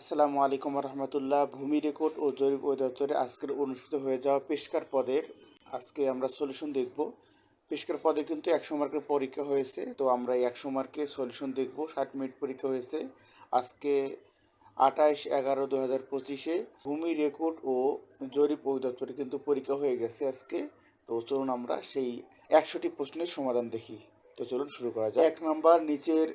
আসসালামু আলাইকুম রহমতুল্লাহ। ভূমি রেকর্ড ও জরিপ অধিদপ্তরে আজকের অনুষ্ঠিত হয়ে যাওয়া পেশকার পদের আজকে আমরা সলিউশন দেখব। পেশকার পদে কিন্তু একশো মার্কের পরীক্ষা হয়েছে, তো আমরা একশো মার্কে সলিউশন দেখব। ষাট মিনিট পরীক্ষা হয়েছে। আজকে আঠাইশ এগারো দু হাজার পঁচিশে ভূমি রেকর্ড ও জরিপ অধিদপ্তরে কিন্তু পরীক্ষা হয়ে গেছে আজকে। তো চলুন আমরা সেই একশোটি প্রশ্নের সমাধান দেখি। তো চলুন শুরু করা যায় এক নাম্বার, নিচের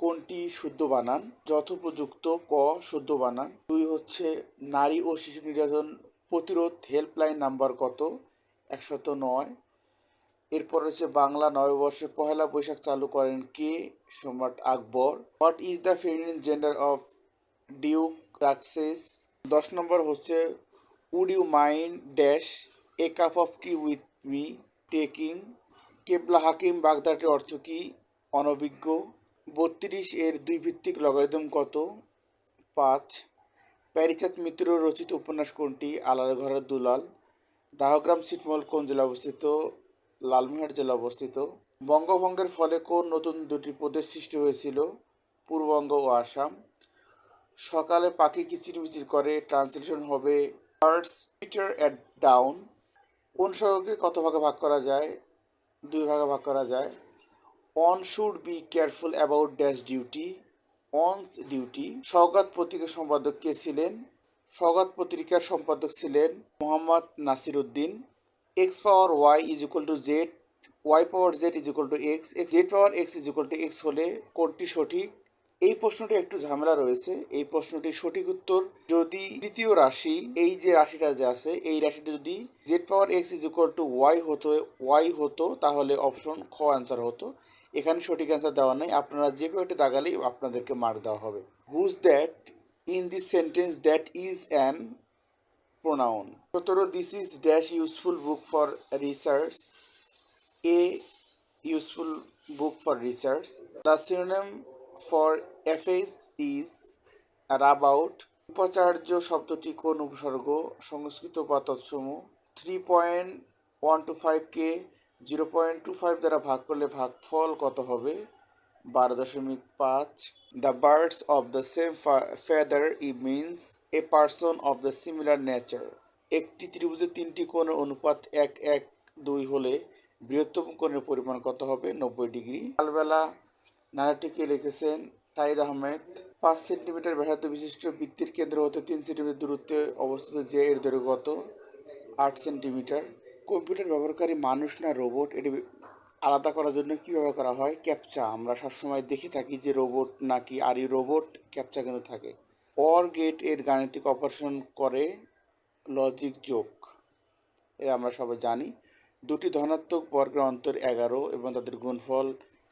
কোনটি শুদ্ধ বানান? যথোপযুক্ত ক শুদ্ধ বানান। দুই হচ্ছে, নারী ও শিশু নির্যাতন প্রতিরোধ হেল্পলাইন নাম্বার কত? একশত নয়। এরপর হচ্ছে, বাংলা নববর্ষে পহেলা বৈশাখ চালু করেন কে? সম্রাট Akbar. What is the feminine gender of duke রাক্সেস দশ নম্বর হচ্ছে, would you mind dash a cup of tea with me? Taking. কেবলা হাকিম বাগদাটের অর্থ কি? অনভিজ্ঞ। বত্রিশ এর দুই ভিত্তিক লগারিদম কত? পাঁচ। প্যারিচাঁদ মিত্র রচিত উপন্যাস কোনটি? আলাল ঘরের দুলাল। দাহগ্রাম ছিটমহল কোন জেলা অবস্থিত? লালমিহাট জেলা অবস্থিত। বঙ্গভঙ্গের ফলে কোন নতুন দুটি প্রদেশ সৃষ্টি হয়েছিল? পূর্ববঙ্গ ও আসাম। সকালে পাখি কিচিরমিচির করে ট্রান্সলেশন হবে বার্ডস পিটার অ্যাট ডাউন অনুসর্গকে কত ভাগে ভাগ করা যায়? দুই ভাগে ভাগ করা যায়। One should be careful about dash duty one's duty Saogat পত্রিকার সম্পাদক কে ছিলেন? সওগাত পত্রিকার সম্পাদক ছিলেন Mohammad Nasir Uddin x power y is equal to z y power z is equal to x z power x is equal to x হলে কোনটি সঠিক। এই প্রশ্নটি একটু ঝামেলা রয়েছে। এই প্রশ্নটির সঠিক উত্তর, যদি তৃতীয় রাশি, এই যে রাশিটা যে আছে, এই রাশিটা যদি z power x is equal to y হতো ওয়াই হতো, তাহলে অপশন খ অ্যান্সার হতো। এখানে সঠিক অ্যান্সার দেওয়া নেই। আপনারা যে কয়টি দাগালেই আপনাদেরকে মার দেওয়া হবে। Whose that in this sentence that is an pronoun সতেরো this is dash useful book for research a useful book for research research. The synonym for FH is about উপাচার্য শব্দটি কোন উপসর্গ? সংস্কৃত বা তৎসম থ্রি পয়েন্ট ওয়ান টু ফাইভকে zero point two five দ্বারা ভাগ করলে ভাগফল কত হবে? বারো দশমিক পাঁচ। The birds of the same feather E means a person of the similar nature একটি ত্রিভুজের তিনটি কোণের অনুপাত এক এক, দুই হলে বৃহত্তম কোণের পরিমাণ কত হবে? নব্বই ডিগ্রি। সকালবেলা নানাটিকে লিখেছেন? সাইদ আহমেদ। পাঁচ সেন্টিমিটার ব্যাসার্ধ বিশিষ্ট বৃত্তির কেন্দ্র হতে তিন সেন্টিমিটার দূরত্বে অবস্থিত যে এর দৈর্ঘ্য আট সেন্টিমিটার। কম্পিউটার ব্যবহারকারী মানুষ না রোবট? এটি আলাদা করার জন্য কী ব্যবহার করা হয়? ক্যাপচা। আমরা সবসময় দেখে থাকি যে রোবট নাকি আর এই রোবট। ক্যাপচা কিন্তু থাকে। অর গেটের গাণিতিক অপারেশন করে লজিক যোগ। এটা আমরা সবাই জানি। দুটি ধনাত্মক বর্গের অন্তর এগারো এবং তাদের গুণফল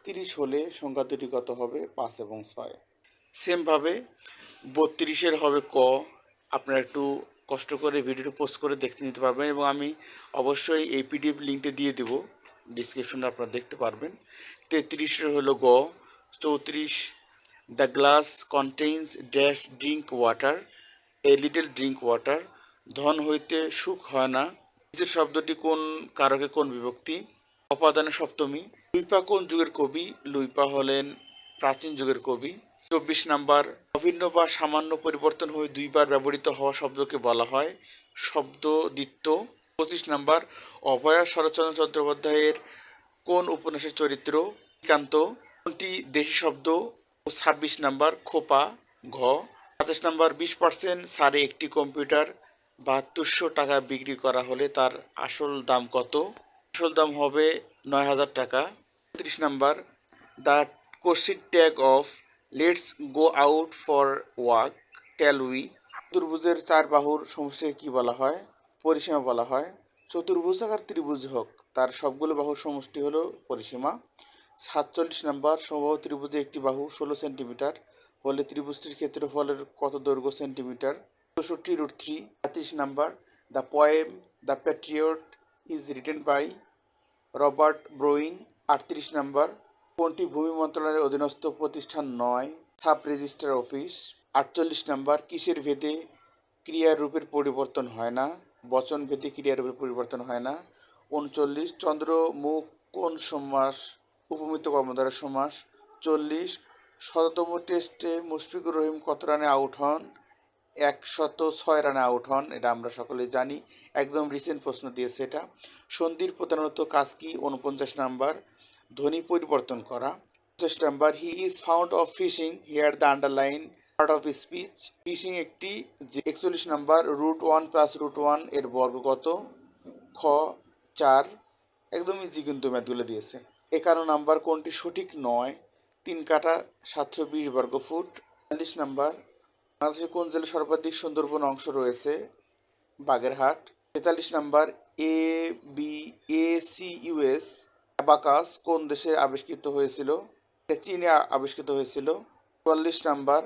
তিরিশ হলে সংখ্যা দুটি কত হবে? পাঁচ এবং ছয়। সেমভাবে বত্রিশের হবে ক। আপনারা একটু কষ্ট করে ভিডিওটি পোস্ট করে দেখতে নিতে পারবেন এবং আমি অবশ্যই এই পিডিএফ লিঙ্কটা দিয়ে দেবো। ডিসক্রিপশনে আপনারা দেখতে পারবেন। তেত্রিশের হলো গ। চৌত্রিশ the glass contains dash drink water a little drink water ধন হইতে সুখ হয় না। নিচের শব্দটি কোন কারকে কোন বিভক্তি? অপাদানে সপ্তমী। লুইপা কোন যুগের কবি? লুইপা হলেন প্রাচীন যুগের কবি। চব্বিশ নাম্বার, অভিন্ন বা সামান্য পরিবর্তন হয়ে দুইবার ব্যবহৃত হওয়া শব্দকে বলা হয় শব্দ দ্বিত্ব পঁচিশ নাম্বার, অভয়া শরৎচন্দ্র চট্টোপাধ্যায়ের কোন উপন্যাসের চরিত্র? একান্ত। কোনটি দেশি শব্দ? ও ছাব্বিশ নাম্বার, খোপা, ঘ। সাতাশ নাম্বার, বিশ পার্সেন্ট সারে একটি কম্পিউটার, বাহাত্তরশো টাকা বিক্রি করা হলে তার আসল দাম কত? আসল দাম হবে নয় হাজার টাকা। উনত্রিশ number, the question tag of let's go out for walk, tell we. চতুর্ভুজের চার বাহুর সমষ্টিকে কী বলা হয়? পরিসীমা বলা হয়। চতুর্ভুজ আর ত্রিভুজ হোক, তার সবগুলো বাহুর সমষ্টি হলো পরিসীমা। সাতচল্লিশ নাম্বার, সমবাহু ত্রিভুজে একটি বাহু ষোলো সেন্টিমিটার, হলে ত্রিভুজটির ক্ষেত্রফলের কত দৈর্ঘ্য সেন্টিমিটার? চৌষট্টি রুট থ্রি। তেত্রিশ number, the poem the patriot is written by Robert Browning আটত্রিশ নম্বর। কোনটি ভূমি মন্ত্রণালয়ের অধীনস্থ প্রতিষ্ঠান নয়? Sub registrar office. আটচল্লিশ নম্বর, কিসের ভেদে ক্রিয়ার রূপের পরিবর্তন হয় না? বচন ভেদে ক্রিয়ার রূপের পরিবর্তন হয় না? উনচল্লিশ, চন্দ্র, মুখ কোন সমাস? উপমিত কর্মধারের সমাস। চল্লিশ, শততম টেস্টে মুশফিকুর রহিম কত রানে আউট হন? একশত ছয় রানে আউট হন, এটা আমরা সকলে জানি। একদম রিসেন্ট প্রশ্ন দিয়েছে এটা। সন্ধির প্রধানত কাজ কি? উনপঞ্চাশ নাম্বার। ধ্বনি পরিবর্তন করা। পঞ্চাশ number he is found of fishing here the underline part of speech fishing একটি যে একচল্লিশ number root one plus root ওয়ানের বর্গগত খ, চার। একদম ইজি কিন্তু ম্যাথগুলো দিয়েছে। একান্ন নাম্বার, কোনটি সঠিক নয়? তিন কাটা সাতশো বিশ বর্গ ফুট। চল্লিশ নাম্বার বাংলাদেশের কোন জেলায় সর্বাধিক সুন্দরবন অংশ রয়েছে? বাগেরহাট। তেতাল্লিশ number, A, B, A, C US abacus কোন দেশে আবিষ্কৃত হয়েছিল? চীনে আবিষ্কৃত হয়েছিল। চুয়াল্লিশ নাম্বার,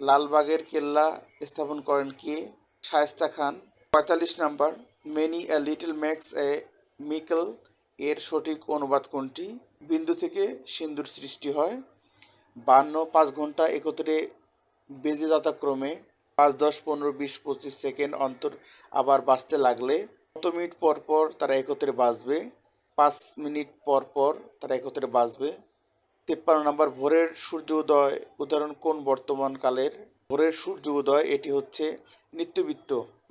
লালবাগের কেল্লা স্থাপন করেন কে? শায়েস্তা খান। পঁয়তাল্লিশ number, many a little makes a mickle এর সঠিক অনুবাদ কোনটি? বিন্দু থেকে সিন্দুর সৃষ্টি হয়। বান্ন, পাঁচ ঘণ্টা একত্রে বেজে যথাক্রমে পাঁচ, দশ, পনেরো, বিশ, পঁচিশ সেকেন্ড অন্তর আবার বাজতে লাগলে কত মিনিট পর পর তারা একত্রে বাজবে পাঁচ মিনিট পর পর তারা একত্রে বাজবে তেপ্পান্ন নম্বর, ভোরের সূর্য উদয়। উদাহরণ, কোন বর্তমান কালের? ভোরের সূর্য উদয়, এটি হচ্ছে নিত্যবৃত্ত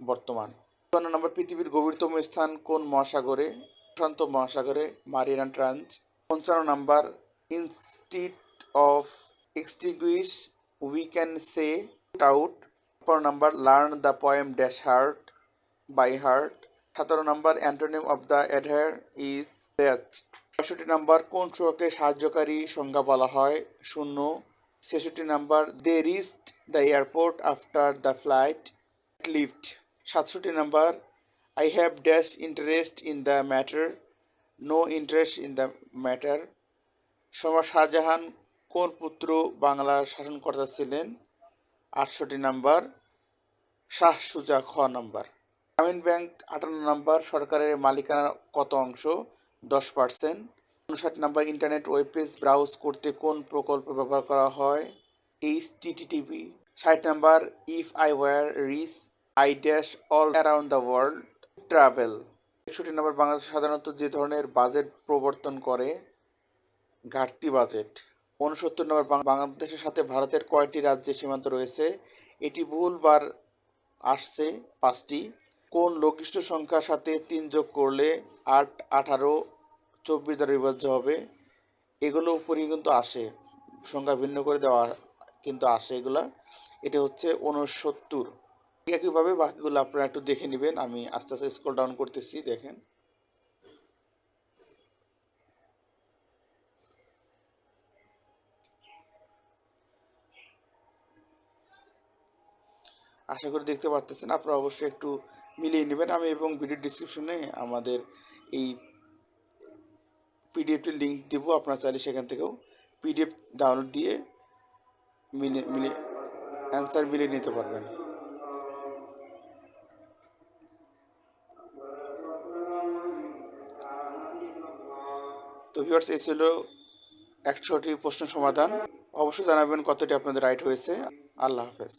বর্তমান। চুয়ান্ন নম্বর, পৃথিবীর গভীরতম স্থান কোন মহাসাগরে? প্রশান্ত মহাসাগরে মারিয়ানা ট্রাঞ্চ পঞ্চান্ন number instead of extinguish we can say out পনেরো number learn the poem dash heart by heart সতেরো number antonym of the adhere is detach পঁয়ষট্টি নম্বর কোন শোকে সাহায্যকারী সংজ্ঞা বলা হয়? শূন্য. ছেষট্টি number they reached the airport after the flight left সাতষট্টি number I have dash interest in the matter no interest in the matter সম্রাট শাহজাহান কোন পুত্র বাংলার শাসনকর্তা ছিলেন আটষট্টি নাম্বার, শাহ সুজা খ নাম্বার। গ্রামীণ ব্যাংক আটান্ন নাম্বার, সরকারের মালিকানার কত অংশ? দশ পার্সেন্ট। উনষাট number, internet web page browse করতে কোন প্রকল্প ব্যবহার করা হয়? এইচ টিটিটিভি ষাট number, if I were rich, I dash all around the world travel. একষট্টি নাম্বার, বাংলাদেশ সাধারণত যে ধরনের বাজেট প্রবর্তন করে, ঘাটতি বাজেট। উনসত্তর নম্বর বাংলাদেশের সাথে ভারতের কয়টি রাজ্যে সীমান্ত রয়েছে? এটি ভুলবার আসছে, পাঁচটি। কোন লঘিষ্ঠ সংখ্যার সাথে তিন যোগ করলে আট, আঠারো, চব্বিশ দ্বারা বিভাজ্য হবে? এগুলো উপরই কিন্তু আসে। সংখ্যা ভিন্ন করে দেওয়া কিন্তু আসে এগুলা। এটা হচ্ছে উনসত্তর একইভাবে বাকিগুলো আপনারা একটু দেখে নেবেন। আমি আস্তে আস্তে স্ক্রল ডাউন করতেছি, দেখেন। আশা করি দেখতে পারতেছেন। আপনারা অবশ্যই একটু মিলিয়ে নেবেন। আমি এবং ভিডিও ডিসক্রিপশনে আমাদের এই পিডিএফটির লিঙ্ক দেব। আপনারা চাইলে সেখান থেকেও পিডিএফ ডাউনলোড দিয়ে মিলে মিলে অ্যান্সার মিলিয়ে নিতে পারবেন। তো ভিউয়ার্স এই ছিল একশোটি প্রশ্ন সমাধান। অবশ্যই জানাবেন কতটি আপনাদের রাইট হয়েছে। আল্লাহ হাফেজ।